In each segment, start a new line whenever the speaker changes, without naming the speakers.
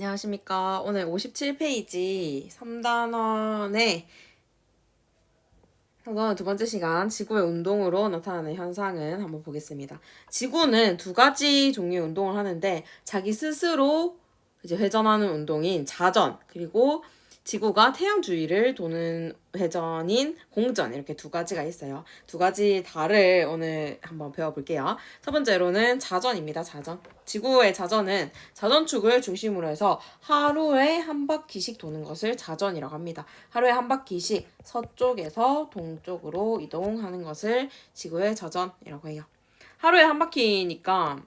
안녕하십니까. 오늘 57페이지 3단원의 3단원 두 번째 시간 지구의 운동으로 나타나는 현상은 한번 보겠습니다. 지구는 두 가지 종류의 운동을 하는데 자기 스스로 이제 회전하는 운동인 자전 그리고 지구가 태양 주위를 도는 회전인 공전 이렇게 두 가지가 있어요. 두 가지 달을 오늘 한번 배워볼게요. 첫 번째로는 자전입니다. 자전. 지구의 자전은 자전축을 중심으로 해서 하루에 한 바퀴씩 도는 것을 자전이라고 합니다. 하루에 한 바퀴씩 서쪽에서 동쪽으로 이동하는 것을 지구의 자전이라고 해요. 하루에 한 바퀴니까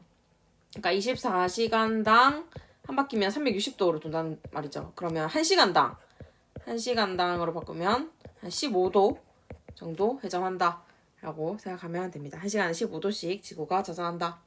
그러니까 24시간당 한 바퀴면 360도로 돈다는 말이죠. 그러면 1시간당 1시간당으로 바꾸면 한 15도 정도 회전한다. 라고 생각하면 됩니다. 1시간에 15도씩 지구가 자전한다.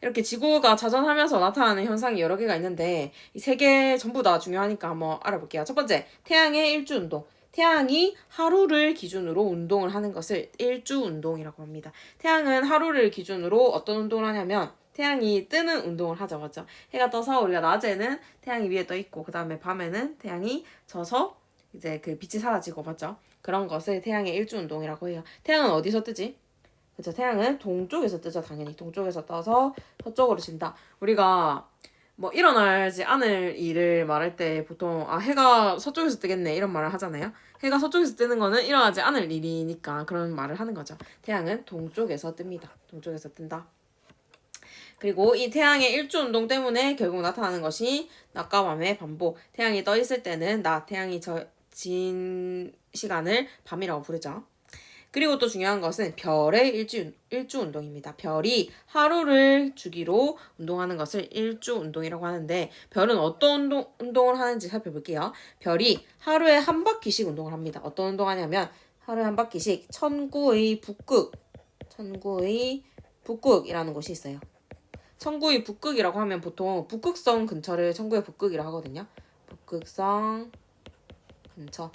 이렇게 지구가 자전하면서 나타나는 현상이 여러 개가 있는데 이 세 개 전부 다 중요하니까 한번 알아볼게요. 첫 번째, 태양의 일주 운동. 태양이 하루를 기준으로 운동을 하는 것을 일주 운동이라고 합니다. 태양은 하루를 기준으로 어떤 운동을 하냐면 태양이 뜨는 운동을 하죠, 맞죠? 해가 떠서 우리가 낮에는 태양이 위에 떠 있고 그 다음에 밤에는 태양이 져서 이제 그 빛이 사라지고 맞죠? 그런 것을 태양의 일주 운동이라고 해요. 태양은 어디서 뜨지? 그죠? 태양은 동쪽에서 뜨죠, 당연히. 동쪽에서 떠서 서쪽으로 진다. 우리가 뭐 일어나지 않을 일을 말할 때 보통 아 해가 서쪽에서 뜨겠네 이런 말을 하잖아요. 해가 서쪽에서 뜨는 거는 일어나지 않을 일이니까 그런 말을 하는 거죠. 태양은 동쪽에서 뜹니다. 동쪽에서 뜬다. 그리고 이 태양의 일주 운동 때문에 결국 나타나는 것이 낮과 밤의 반복. 태양이 떠 있을 때는 낮, 태양이 저, 진 시간을 밤이라고 부르죠. 그리고 또 중요한 것은 별의 일주, 일주 운동입니다. 별이 하루를 주기로 운동하는 것을 일주 운동이라고 하는데 별은 어떤 운동, 운동을 하는지 살펴볼게요. 별이 하루에 한 바퀴씩 운동을 합니다. 어떤 운동하냐면 하루에 한 바퀴씩 천구의 북극, 천구의 북극이라는 곳이 있어요. 천구의 북극이라고 하면 보통 북극성 근처를 천구의 북극이라고 하거든요. 북극성 근처.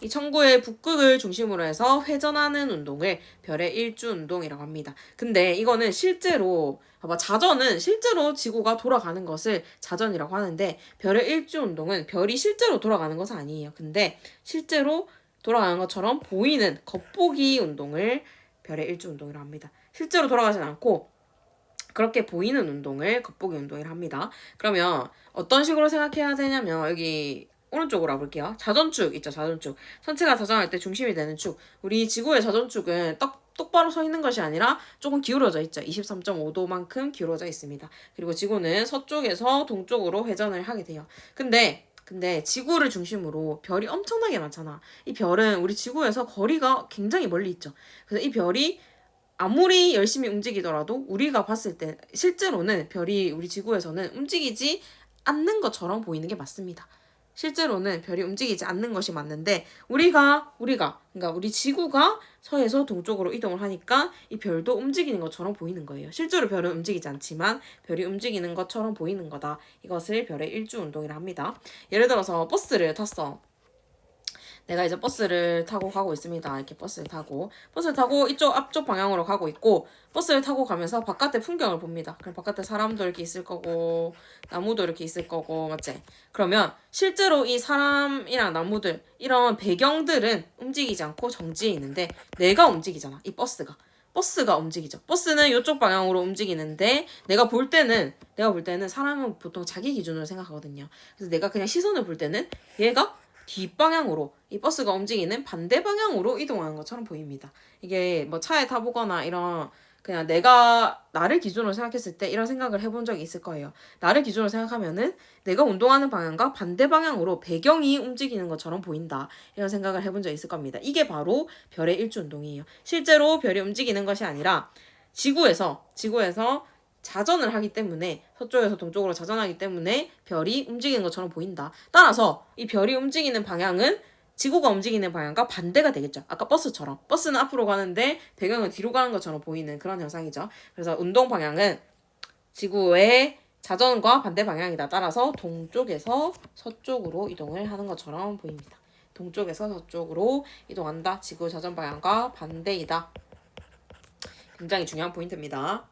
이 천구의 북극을 중심으로 해서 회전하는 운동을 별의 일주 운동이라고 합니다. 근데 이거는 실제로 봐봐 자전은 실제로 지구가 돌아가는 것을 자전이라고 하는데 별의 일주 운동은 별이 실제로 돌아가는 것은 아니에요. 근데 실제로 돌아가는 것처럼 보이는 겉보기 운동을 별의 일주 운동이라고 합니다. 실제로 돌아가진 않고 그렇게 보이는 운동을 겉보기 운동이라 합니다. 그러면 어떤 식으로 생각해야 되냐면 여기 오른쪽으로 와볼게요. 자전축 있죠, 자전축. 선체가 자전할 때 중심이 되는 축. 우리 지구의 자전축은 딱 똑바로 서 있는 것이 아니라 조금 기울어져 있죠. 23.5도만큼 기울어져 있습니다. 그리고 지구는 서쪽에서 동쪽으로 회전을 하게 돼요. 근데 근데 지구를 중심으로 별이 엄청나게 많잖아. 이 별은 우리 지구에서 거리가 굉장히 멀리 있죠. 그래서 이 별이 아무리 열심히 움직이더라도 우리가 봤을 때 실제로는 별이 우리 지구에서는 움직이지 않는 것처럼 보이는 게 맞습니다. 실제로는 별이 움직이지 않는 것이 맞는데 우리가 우리가 그러니까 우리 지구가 서에서 동쪽으로 이동을 하니까 이 별도 움직이는 것처럼 보이는 거예요. 실제로 별은 움직이지 않지만 별이 움직이는 것처럼 보이는 거다. 이것을 별의 일주 운동이라 합니다. 예를 들어서 버스를 탔어. 내가 이제 버스를 타고 가고 있습니다. 이렇게 버스를 타고 버스를 타고 이쪽 앞쪽 방향으로 가고 있고 버스를 타고 가면서 바깥의 풍경을 봅니다. 그럼 바깥에 사람도 이렇게 있을 거고 나무도 이렇게 있을 거고 맞지? 그러면 실제로 이 사람이랑 나무들 이런 배경들은 움직이지 않고 정지해 있는데 내가 움직이잖아. 이 버스가. 버스가 움직이죠. 버스는 이쪽 방향으로 움직이는데 내가 볼 때는 내가 볼 때는 사람은 보통 자기 기준으로 생각하거든요. 그래서 내가 그냥 시선을 볼 때는 얘가 뒷방향으로 이 버스가 움직이는 반대 방향으로 이동하는 것처럼 보입니다. 이게 뭐 차에 타보거나 이런 그냥 내가 나를 기준으로 생각했을 때 이런 생각을 해본 적이 있을 거예요. 나를 기준으로 생각하면은 내가 운동하는 방향과 반대 방향으로 배경이 움직이는 것처럼 보인다. 이런 생각을 해본 적이 있을 겁니다. 이게 바로 별의 일주 운동이에요. 실제로 별이 움직이는 것이 아니라 지구에서 지구에서 자전을 하기 때문에 서쪽에서 동쪽으로 자전하기 때문에 별이 움직이는 것처럼 보인다. 따라서 이 별이 움직이는 방향은 지구가 움직이는 방향과 반대가 되겠죠. 아까 버스처럼. 버스는 앞으로 가는데 배경은 뒤로 가는 것처럼 보이는 그런 현상이죠. 그래서 운동 방향은 지구의 자전과 반대 방향이다. 따라서 동쪽에서 서쪽으로 이동을 하는 것처럼 보입니다. 동쪽에서 서쪽으로 이동한다. 지구 자전 방향과 반대이다. 굉장히 중요한 포인트입니다.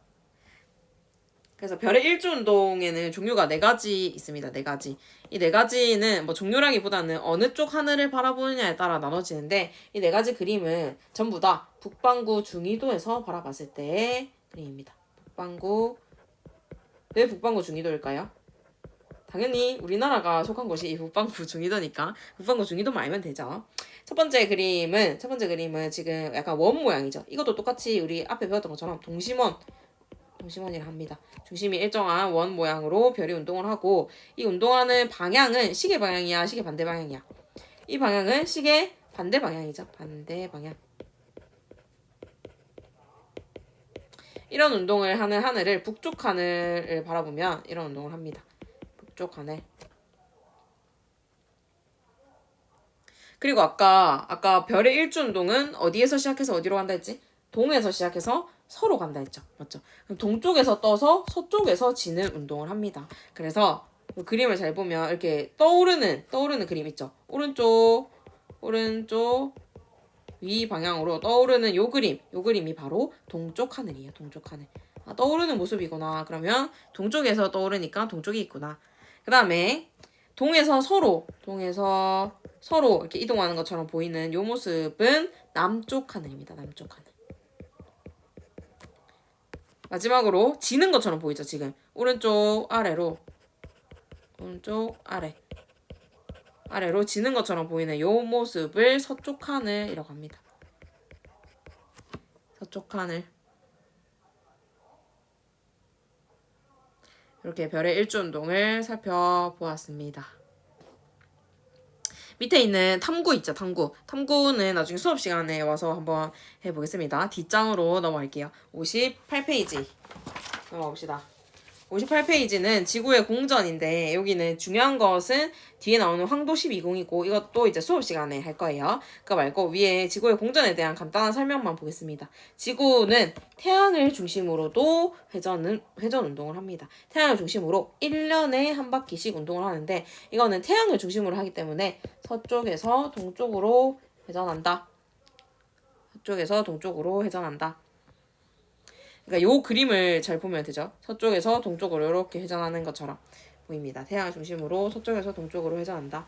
그래서 별의 일주 운동에는 종류가 네 가지 있습니다. 네 가지. 이 네 가지는 뭐 종류라기보다는 어느 쪽 하늘을 바라보느냐에 따라 나눠지는데 이 네 가지 그림은 전부 다 북반구 중위도에서 바라봤을 때의 그림입니다. 북반구 왜 북반구 중위도일까요? 당연히 우리나라가 속한 곳이 이 북반구 중위도니까 북반구 중위도만 알면 되죠. 첫 번째 그림은 첫 번째 그림은 지금 약간 원 모양이죠. 이것도 똑같이 우리 앞에 배웠던 것처럼 동심원 동심원이라 합니다. 중심이 일정한 원 모양으로 별이 운동을 하고 이 운동하는 방향은 시계 방향이야, 시계 반대 방향이야. 이 방향은 시계 반대 방향이죠. 반대 방향. 이런 운동을 하는 하늘을 북쪽 하늘을 바라보면 이런 운동을 합니다. 북쪽 하늘. 그리고 아까 아까 별의 일주 운동은 어디에서 시작해서 어디로 간다 했지? 동에서 시작해서 서로 간다 했죠. 맞죠? 그럼 동쪽에서 떠서 서쪽에서 지는 운동을 합니다. 그래서 그 그림을 잘 보면 이렇게 떠오르는 떠오르는 그림 있죠. 오른쪽 오른쪽 위 방향으로 떠오르는 요 그림, 요 그림이 바로 동쪽 하늘이에요. 동쪽 하늘. 아, 떠오르는 모습이구나. 그러면 동쪽에서 떠오르니까 동쪽이 있구나. 그 다음에 동에서 서로, 동에서 서로 이렇게 이동하는 것처럼 보이는 요 모습은 남쪽 하늘입니다. 남쪽 하늘. 마지막으로 지는 것처럼 보이죠, 지금. 오른쪽 아래로. 오른쪽 아래. 아래로 지는 것처럼 보이는 요 모습을 서쪽 하늘이라고 합니다. 서쪽 하늘. 이렇게 별의 일주 운동을 살펴보았습니다. 밑에 있는 탐구 있죠, 탐구. 탐구는 나중에 수업 시간에 와서 한번 해보겠습니다. 뒷장으로 넘어갈게요. 58페이지 넘어봅시다. 58페이지는 지구의 공전인데 여기는 중요한 것은 뒤에 나오는 황도 12공이고 이것도 이제 수업 시간에 할 거예요. 그거 말고 위에 지구의 공전에 대한 간단한 설명만 보겠습니다. 지구는 태양을 중심으로도 회전은 회전 운동을 합니다. 태양을 중심으로 1년에 한 바퀴씩 운동을 하는데 이거는 태양을 중심으로 하기 때문에 서쪽에서 동쪽으로 회전한다. 서쪽에서 동쪽으로 회전한다. 그러니까 요 그림을 잘 보면 되죠. 서쪽에서 동쪽으로 이렇게 회전하는 것처럼 보입니다. 태양을 중심으로 서쪽에서 동쪽으로 회전한다.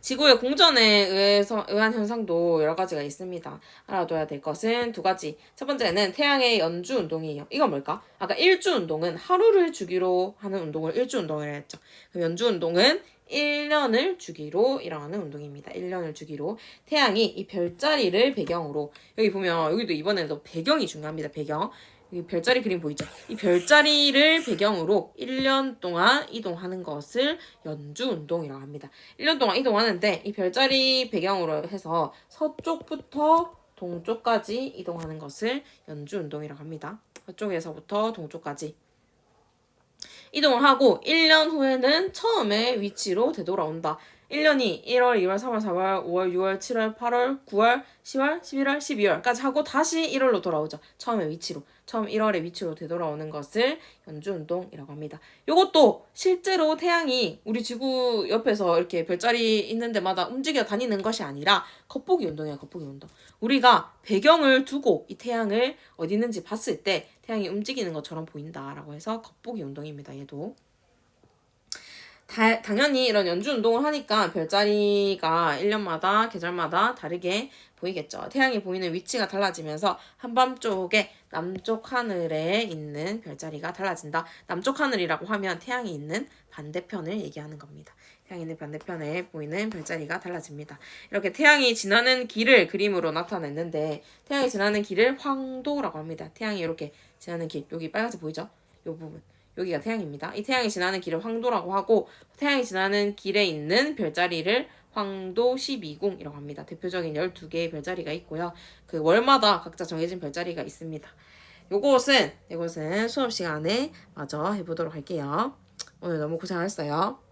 지구의 공전에 의해서 의한 현상도 여러 가지가 있습니다. 알아둬야 될 것은 두 가지. 첫 번째는 태양의 연주 운동이에요. 이건 뭘까? 아까 일주 운동은 하루를 주기로 하는 운동을 일주 운동이라 했죠. 연주 운동은 1년을 주기로 일어나는 운동입니다. 1년을 주기로 태양이 이 별자리를 배경으로 여기 보면 여기도 이번에도 배경이 중요합니다. 배경. 이 별자리 그림 보이죠? 이 별자리를 배경으로 1년 동안 이동하는 것을 연주 운동이라고 합니다. 1년 동안 이동하는데 이 별자리 배경으로 해서 서쪽부터 동쪽까지 이동하는 것을 연주 운동이라고 합니다. 서쪽에서부터 동쪽까지. 이동을 하고 1년 후에는 처음의 위치로 되돌아온다. 1년이 1월, 2월, 3월, 4월, 5월, 6월, 7월, 8월, 9월, 10월, 11월, 12월까지 하고 다시 1월로 돌아오죠. 처음의 위치로. 처음 1월의 위치로 되돌아오는 것을 연주운동이라고 합니다. 이것도 실제로 태양이 우리 지구 옆에서 이렇게 별자리 있는 데마다 움직여 다니는 것이 아니라 겉보기 운동이에요. 겉보기 운동. 우리가 배경을 두고 이 태양을 어디 있는지 봤을 때 태양이 움직이는 것처럼 보인다라고 해서 겉보기 운동입니다. 얘도. 다, 당연히 이런 연주 운동을 하니까 별자리가 1년마다 계절마다 다르게 보이겠죠. 태양이 보이는 위치가 달라지면서 한밤 쪽에 남쪽 하늘에 있는 별자리가 달라진다. 남쪽 하늘이라고 하면 태양이 있는 반대편을 얘기하는 겁니다. 태양이 있는 반대편에 보이는 별자리가 달라집니다. 이렇게 태양이 지나는 길을 그림으로 나타냈는데 태양이 지나는 길을 황도라고 합니다. 태양이 이렇게 지나는 길, 여기 빨간색 보이죠? 이 부분. 여기가 태양입니다. 이 태양이 지나는 길을 황도라고 하고 태양이 지나는 길에 있는 별자리를 황도 12궁이라고 합니다. 대표적인 12개의 별자리가 있고요. 그 월마다 각자 정해진 별자리가 있습니다. 요것은 이것은 수업 시간에 마저 해보도록 할게요. 오늘 너무 고생하셨어요.